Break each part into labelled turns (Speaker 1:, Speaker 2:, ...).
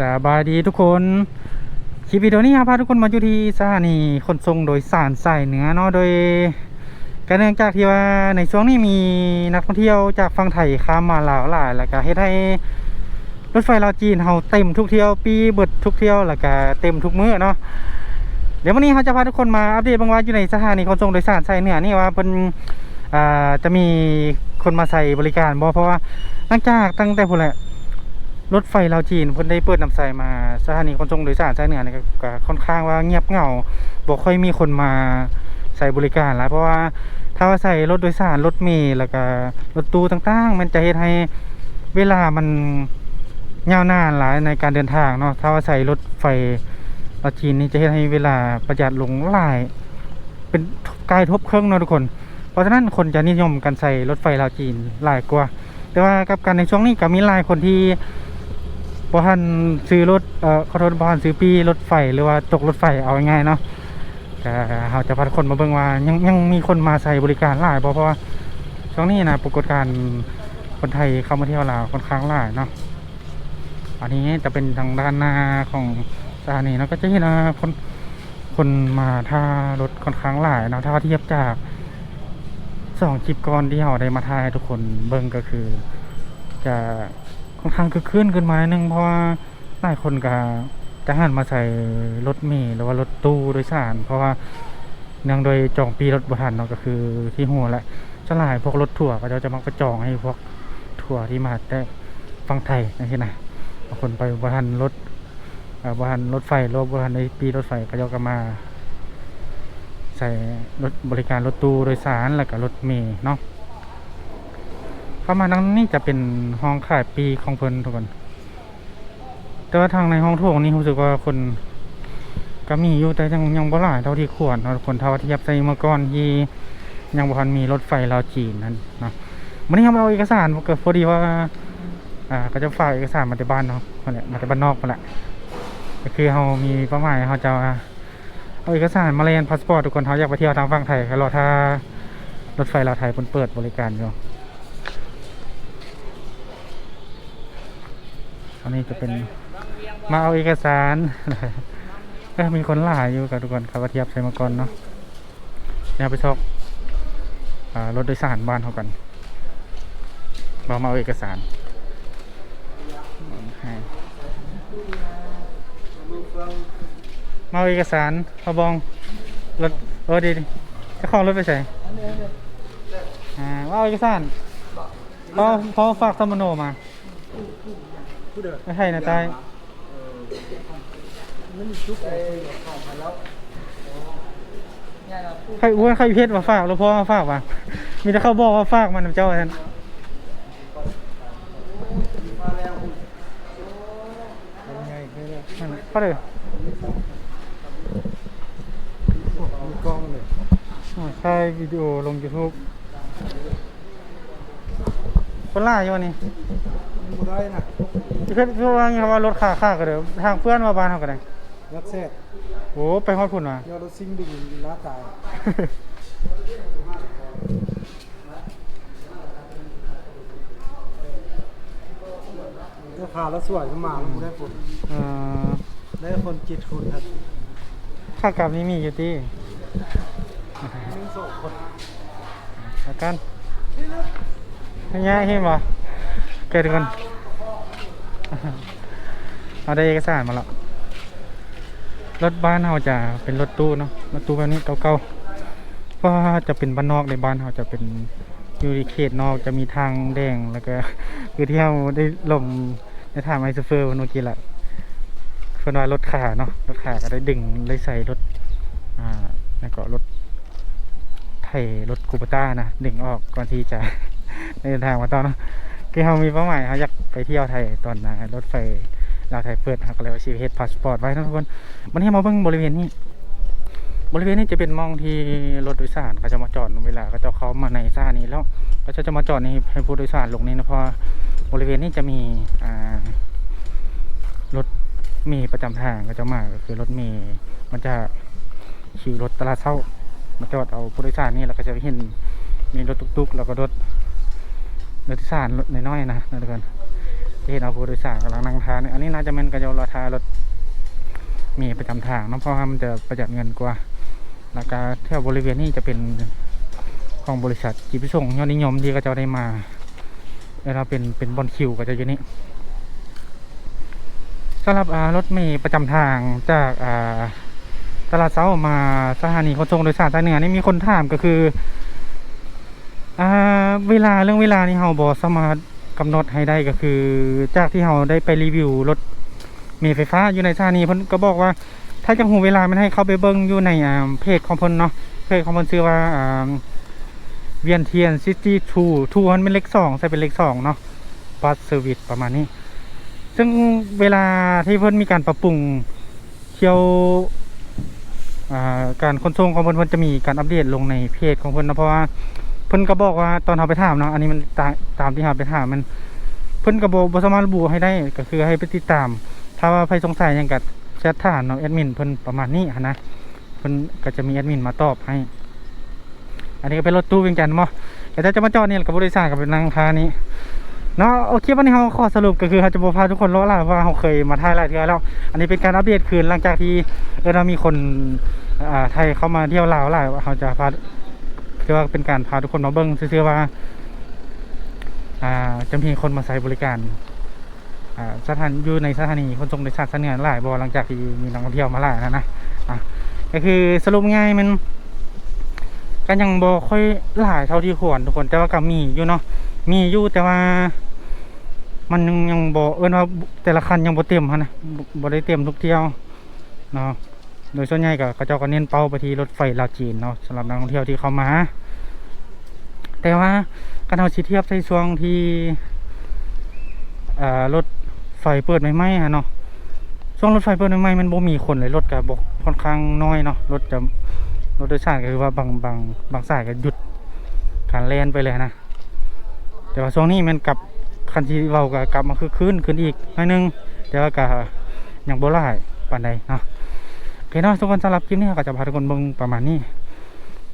Speaker 1: สบายดีทุกคน คลิปวิดีโอนี้ครับพาทุกคนมาอยู่ที่สถานีขนส่งโดยสารสายเหนือเนาะโดยการเนื่องจากที่ว่าในช่วงนี้มีนักท่องเที่ยวจากฝั่งไทยข้ามมาหลากหลายแล้วก็เฮ็ดให้รถไฟลาวจีนเฮาเต็มทุกเที่ยวปีเบิดทุกเที่ยวแล้วก็เต็มทุกมื้อเนาะเดี๋ยววันนี้เราจะพาทุกคนมาอัปเดตบางว่าอยู่ในสถานีขนส่งโดยสารสายเหนือนี่ว่าเพิ่นอ่าจะมีคนมาใส่บริการบ่เพราะว่าหลังจากตั้งแต่พุ่นแหละ รถไฟลาวจีนเพิ่นได้เปิดนำใส่มาสถานีขนส่งโดยสารสายเหนือนี่ก็ก็ค่อนข้างว่าเงียบเหงาบ่ค่อยมีคนมาใส่บริการหลายเพราะว่าถ้าว่าใส่รถโดยสารรถเมล์แล้วก็รถตู้ต่างๆ มันจะเฮ็ดให้เวลามันยาวนานหลายในการเดินทางเนาะถ้าว่าใส่รถไฟลาวจีนนี่จะเฮ็ดให้เวลาประหยัดลงหลาย เป็นกายทบเครื่องเนาะทุกคน เพราะฉะนั้นคนจะนิยมกันใส่รถไฟลาวจีนหลายกว่า แต่ว่ากับการในช่วงนี้ก็มีหลายคนที่ บทันซื้อรถเอ่อขอโทษบทันซื้อปีรถไฟหรือว่าตกรถไฟเอาง่ายๆเนาะก็เราจะพาคนมาเบิ่งว่ายังยังมีคนมาใช้บริการหลายบ่เพราะว่าช่วงนี้นะปรากฏการณ์คนไทยเข้ามาเที่ยวลาวค่อนข้างหลายเนาะอันนี้จะเป็นทางด้านหน้าของสถานีเนาะก็จะเห็นว่าคนคนมาท่ารถค่อนข้างหลายนะถ้าเทียบจากสองคลิปก่อนที่เราได้มาถ่ายทุกคนเบิ่งก็คือ จะ ค่อนข้างคือขึ้นขึ้นมาหนึ่งเพราะว่าหลายคนก็จะหันมาใส่รถเมล์หรือว่ารถตู้โดยสาร เพราะว่าเนื่องโดยจองปีรถบุทันเนาะก็คือที่หัวแหละจะหลายพวกรถทัวร์ก็จะมักไปจองให้พวกทัวร์ที่มาแต่ฟังไทยนะที่นะบางคนไปบุทันรถบุทันรถไฟรถบุทันในปีรถไฟก็จะก็มา ใส่รถบริการรถตู้โดยสารแล้วก็รถเมล์เนาะ เข้ามานั่งนี่จะเป็นห้องขายปีของเพิ่นทุกคนแต่ว่าทางในห้องโถงนี่รู้สึกว่าคนก็มีอยู่แต่ยังยังบ่หลายเท่าที่ควรเนาะคนเท่าที่ยับใส่เมื่อก่อนที่ยังบ่ทันมีรถไฟลาวจีนนั่นนะวันนี้เราเอาเอกสารมาเกิดพอดีว่าอ่าก็จะฝากเอกสารมาที่บ้านเนาะนั่นแหละมาที่บ้านนอกนั่นแหละก็คือเรามีเป้าหมายเราจะเอาเอกสารมาเรียนพาสปอร์ตทุกคนเขาอยากไปเที่ยวทางฝั่งไทยก็รอถ้ารถไฟลาวไทยเพิ่นเปิดบริการอยู่ อันนี้จะเป็นมาเอาเอกสารก็มีคนหลายอยู่กับทุกคนครับว่าเทียบใช้มาก่อนเนาะเดี๋ยไปชอบอารถโดยสารบ้านเขากันเรามาเอาเอกสารมาเอาเอกสารเขาบองรถเออดีจะของรถไปใส่อ่ามาเอาเอกสารเขาเขาฝากสมโนมา ไม่ใช่นะตายใครอ้วนใครเพชรมาฝากแล้วพ่อมาฝากว่ะมีแต่เขาบอกว่าฝากมันเจ้าท่านนั่นแหละก็เลย
Speaker 2: มีกล้องเลย
Speaker 1: อ่าใช่วิดีโอลง YouTube คนล่าอยู่วันนี้
Speaker 2: มัน บ่ได้นะ
Speaker 1: พี่เพชรพี่ว่าไงครับว่ารถขาขาก็เดี๋ยวทางเพื่อนมาบ้านเขากันเลย
Speaker 2: รักแซ่บ
Speaker 1: โอ้ไปฮอดพุ่นว่ะ
Speaker 2: ยอดรถซิ่งดิ่งล้าตายราคาแล้วสวยขึ้นมาแล้วได้ผล
Speaker 1: เอ่อ
Speaker 2: ได้คนจิตคนครับ
Speaker 1: ค่ากลับนี่มีอยู่ที่
Speaker 2: หนึ่งสองคน
Speaker 1: อากันยังไงเห็นบ่ เกิดกันเอาได้เอกสารมาแล้ว รถบ้านเราจะเป็นรถตู้เนาะ รถตู้แบบนี้เก่าๆเพราะว่าจะเป็นบ้านนอกในบ้านเราจะเป็นอยู่ในเขตนอกจะมีทางแดงแล้วก็คือที่เราได้ลมในทางไอซ์เฟอร์เมื่อกี้แหละเพิ่นว่ารถขาเนาะ รถขาก็ได้ดึงได้ใส่รถ อ่าแล้วก็รถไถรถคูปต้านะดึงออกก่อนที่จะเดินทางมาตอนเนาะ คือเขามีเป้าหมายเขาอยากไปเที่ยวไทยตอนนะรถไฟลาวไทยเปิดเขาก็เลยว่าชีเฮดพาสปอร์ตไว้นะทุกคนวันนี้มาเบิ่งบริเวณนี้ บริเวณนี้จะเป็นมองที่รถโดยสารเขาจะมาจอดเวลาเขาจะเข้ามาในซ่านี้แล้วเขาจะมาจอดในให้ผู้โดยสารลงนี่นะเพราะบริเวณนี้จะมีอ่ารถเมล์ประจำทางก็จะมาก็คือรถเมล์มันจะขี่รถตลาดเช้ามาจอดเอาผู้โดยสารนี่เราก็จะเห็นมีรถตุกๆ แล้วก็รถ โดยสารรถน้อยๆนะนะทุกคนจะเห็นเอาผู้โดยสารกำลังนั่งทานอันนี้น่าจะเป็นกระจกรอทารถมีประจำทางเนาะเพราะว่ามันจะประหยัดเงินกว่าแล้วก็แถวบริเวณนี้จะเป็นของบริษัทจิตวิส่งยอดนิยมที่ก็จะได้มาแล้วเราเป็นเป็นบอลคิวก็จะอยู่นี่สำหรับรถเมล์ประจำทางจากตลาดเช้ามาสถานีขนส่งโดยสารสายเหนือนี่มีคนถามก็คือ เวลาเรื่องเวลานี่เราบอสามารถกำหนดให้ได้ก็คือ จากที่เราได้ไปรีวิวรถเมล์ไฟฟ้าอยู่ในสถานีเพิ่นก็บอกว่า ถ้าจังหูเวลามันให้เข้าไปเบิ่งอยู่ในอ่าเพจของเพิ่นเนาะเพจของเพิ่นชื่อว่าอ่าเวียนเทียนซิตี้ทูทูมันเป็นเลขสองใส่เป็นเลขสองเนาะบัสเซอร์วิสประมาณนี้ ซึ่งเวลาที่เพิ่นมีการปรับปรุงเที่ยวาการขนส่งของเพิ่นเพิ่นจะมีการอัปเดตลงในเพจของเพิ่นเนาะเพราะว่า เพิ่นก็บอกว่าตอนเราไปถามเนาะอันนี้มันตาตามที่เราไปถามมัน เพิ่นก็บ่บ่สามารถระบุให้ได้ก็คือให้ไปติดตาม ถ้าว่าใครสงสัยหยังก็แชทถามเนาะแอดมินเพิ่นประมาณนี้หั้นนะเพิ่นก็จะมีแอดมินมาตอบให้ อันนี้ก็เป็นรถตู้เวียงจันทน์เนาะแต่ถ้าจะมาจอดนี่กับบริษัทกับเป็นางค้านี้เนาะโอเควันนี้เราขอสรุปก็คือเราจะบอกพาทุกคนรู้ละว่าเราเคยมาถ่ายหลายเทื่อแล้ว อันนี้เป็นการอัปเดตคืนหลังจากที่เออเรามีคนอ่าไทยเข้ามาเที่ยวลาวหลายว่าเราจะพา คือว่าเป็นการพาทุกคนมาเบิ้งซื่อๆว่า อ่าจะมีคนมาใช้บริการ อ่าสถานอยู่ในสถานีขนส่งโดยสารสายเหนือหลายบอหลังจากที่มีนักท่องเที่ยวมาหลายนะนะอะก็คือสรุปง่ายมันก็ยังบอค่อยหลายเท่าที่ควรทุกคนแต่ว่าก็มีอยู่เนาะมีอยู่แต่ว่า มันยังยังบอเอิ้นว่าแต่ละคันยังบ่เต็มฮะนะบ่บ่ได้เต็มทุกเที่ยวเนาะ โดยส่วนใหญ่ก็เขาเจ้าก็เน้นเป้าไปที่รถไฟลาวจีนเนาะสำหรับนักท่องเที่ยวที่เข้ามา แต่ว่าการเอาชีเทียบในช่วงที่รถไฟเปิดใหม่ๆฮะเนาะช่วงรถไฟเปิดใหม่ๆมันบ่มีคนเลยรถก็บ่ค่อนข้างน้อยเนาะรถจะรถโดยสารก็คือว่าบางบางบางสายก็หยุดการแล่นไปเลยนะแต่ว่าช่วงนี้มันกลับคันที่เราก็กลับมาคือคืนขึ้นอีกหน่อยนึงแต่ว่าก็ยังบ่หลายปานใดเนาะ เคเนาะทุกคนสำหรับคลิปนี้ก็จะพาทุกคนเบิ่งประมาณนี้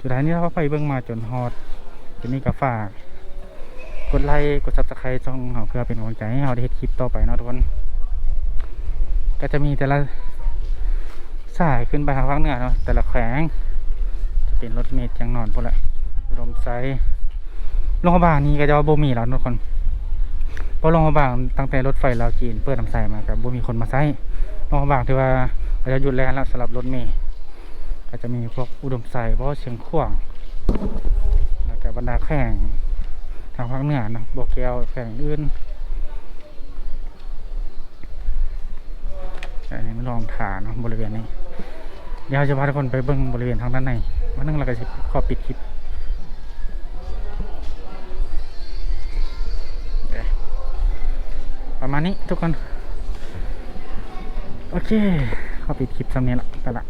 Speaker 1: สุดท้ายนี้เราไปเบิ่งมาจนฮอดทีนี้ก็ฝาก กดไลค์กดซับสไครต์ช่องเราเพื่อเป็นกำลังใจให้เราได้เฮ็ดคลิปต่อไปเนาะทุกคน ก็จะมีแต่ละสายขึ้นไปทางภาคเหนือเนาะแต่ละแขวง จะเป็นรถเมล์จังนอนพวกละอุดมไซด์โรงพยาบาลนี้ก็จะว่าบ่มีแล้วทุกคนเพราะโรงพยาบาลตั้งแต่รถไฟลาวจีนเปิดน้ำใสมากับบ่มีคนมาใช้โรงพยาบาลที่ว่า ก็จะหยุดแลนแล้วสำหรับรถเมล์ก็จะมีพวกอุดมไซเพราะเชียงข่วงแล้วก็บรรดาแข่งทางภาคเหนือนะบวกแก้วแข่งอื่นอันนี้ไม่ลองถาเนาะบริเวณนี้เดี๋ยวจะพาทุกคนไปเบิ้งบริเวณทางด้านในวันนึงเราก็จะขอปิดคลิปประมาณนี้ทุกคน โอเค ขอปิดคลิปสำเนียละไปละ